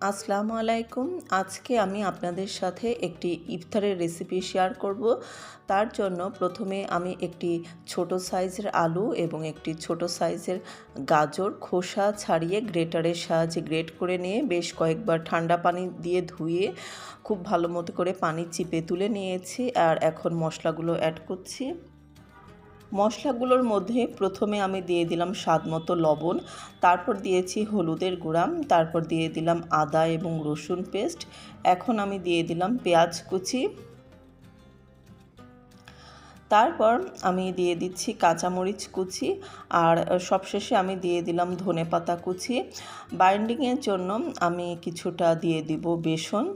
আসসালামু আলাইকুম। আজকে আমি আপনাদের সাথে একটি ইফতারের রেসিপি শেয়ার করব। তার জন্য প্রথমে আমি একটি ছোট সাইজের আলু এবং একটি ছোট সাইজের গাজর খোসা ছাড়িয়ে গ্রেটারের সাহায্যে গ্রেট করে নিয়ে বেশ কয়েকবার ঠান্ডা পানি দিয়ে ধুয়ে খুব ভালো মতো করে পানি চিপে তুলে নিয়েছি। আর এখন মশলাগুলো অ্যাড করছি। মশলাগুলোর মধ্যে প্রথমে আমি দিয়ে দিলাম স্বাদ মতো লবণ, তারপর দিয়েছি হলুদের গুঁড়া, তারপর দিয়ে দিলাম আদা এবং রসুন পেস্ট, এখন আমি দিয়ে দিলাম পেঁয়াজ কুচি। তারপর আমি দিয়ে দিচ্ছি কাঁচামরিচ কুচি, আর সবশেষে আমি দিয়ে দিলাম ধনে পাতা কুচি বাইন্ডিংয়ের জন্য আমি কিছুটা দিয়ে দিব বেসন।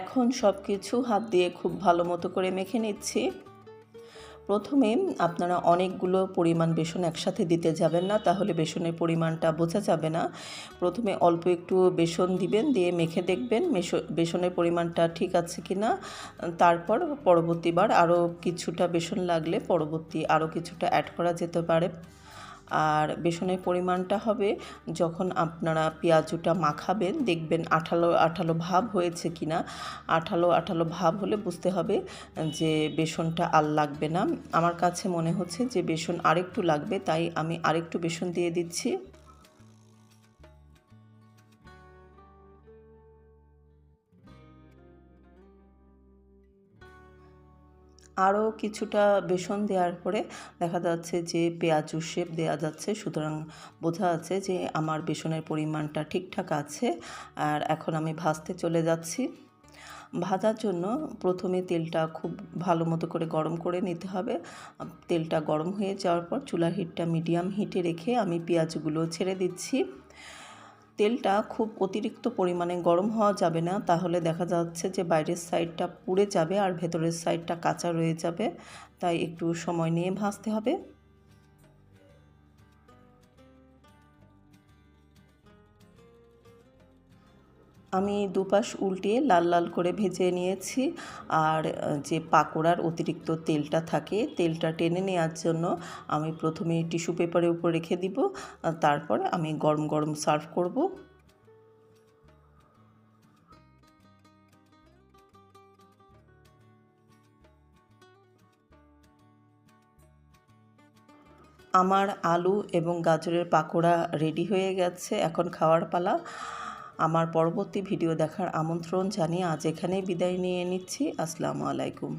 এখন সব কিছু হাত দিয়ে খুব ভালো মতো করে মেখে নিচ্ছি। প্রথমে আপনারা অনেকগুলো পরিমাণ বেসন একসাথে দিতে যাবেন না, তাহলে বেসনের পরিমাণটা বোঝা যাবে না। প্রথমে অল্প একটু বেসন দিবেন, দিয়ে মেখে দেখবেন বেসনের পরিমাণটা ঠিক আছে কি না তারপর পরবর্তীবার আরও কিছুটা বেসন লাগলে পরবর্তী আরও কিছুটা অ্যাড করা যেতে পারে। আর বেসনের পরিমাণটা হবে যখন আপনারা পেঁয়াজুটা মাখাবেন, দেখবেন আঠালো আঠালো ভাব হয়েছে কি না আঠালো আঠালো ভাব হলে বুঝতে হবে যে বেসনটা আর লাগবে না। আমার কাছে মনে হচ্ছে যে বেসন আরেকটু লাগবে, তাই আমি আরেকটু বেসন দিয়ে দিচ্ছি। আরও কিছুটা বেসন দেওয়ার পরে দেখা যাচ্ছে যে পেঁয়াজু শেপ দেওয়া যাচ্ছে। সুতরাং বোঝা যাচ্ছে যে আমার বেসনের পরিমাণটা ঠিকঠাক আছে আর এখন আমি ভাজতে চলে যাচ্ছি। ভাজার জন্য প্রথমে তেলটা খুব ভালো মতো করে গরম করে নিতে হবে। তেলটা গরম হয়ে যাওয়ার পর চুলার হিটটা মিডিয়াম হিটে রেখে আমি পেঁয়াজগুলো ছেড়ে দিচ্ছি। তেলটা খুব অতিরিক্ত পরিমাণে গরম হওয়া যাবে না। তাহলে দেখা যাচ্ছে যে বাইরের সাইডটা পুড়ে যাবে আর ভেতরের সাইডটা কাঁচা রয়ে যাবে। তাই একটু সময় নিয়ে ভাজতে হবে। আমি দুপাশ উল্টিয়ে লাল লাল করে ভেজে নিয়েছি আর যে পাকোড়ার অতিরিক্ত তেলটা থাকে তেলটা টেনে নেওয়ার জন্য আমি প্রথমে টিস্যু পেপারের উপর রেখে দিব তারপর আমি গরম গরম সার্ভ করব। আমার আলু এবং গাজরের পাকোড়া রেডি হয়ে গেছে, এখন খাওয়ার পালা। আমার পরবর্তী ভিডিও দেখার আমন্ত্রণ জানিয়ে আজ এখানেই বিদায় নিয়ে নিচ্ছি। আসসালামু আলাইকুম।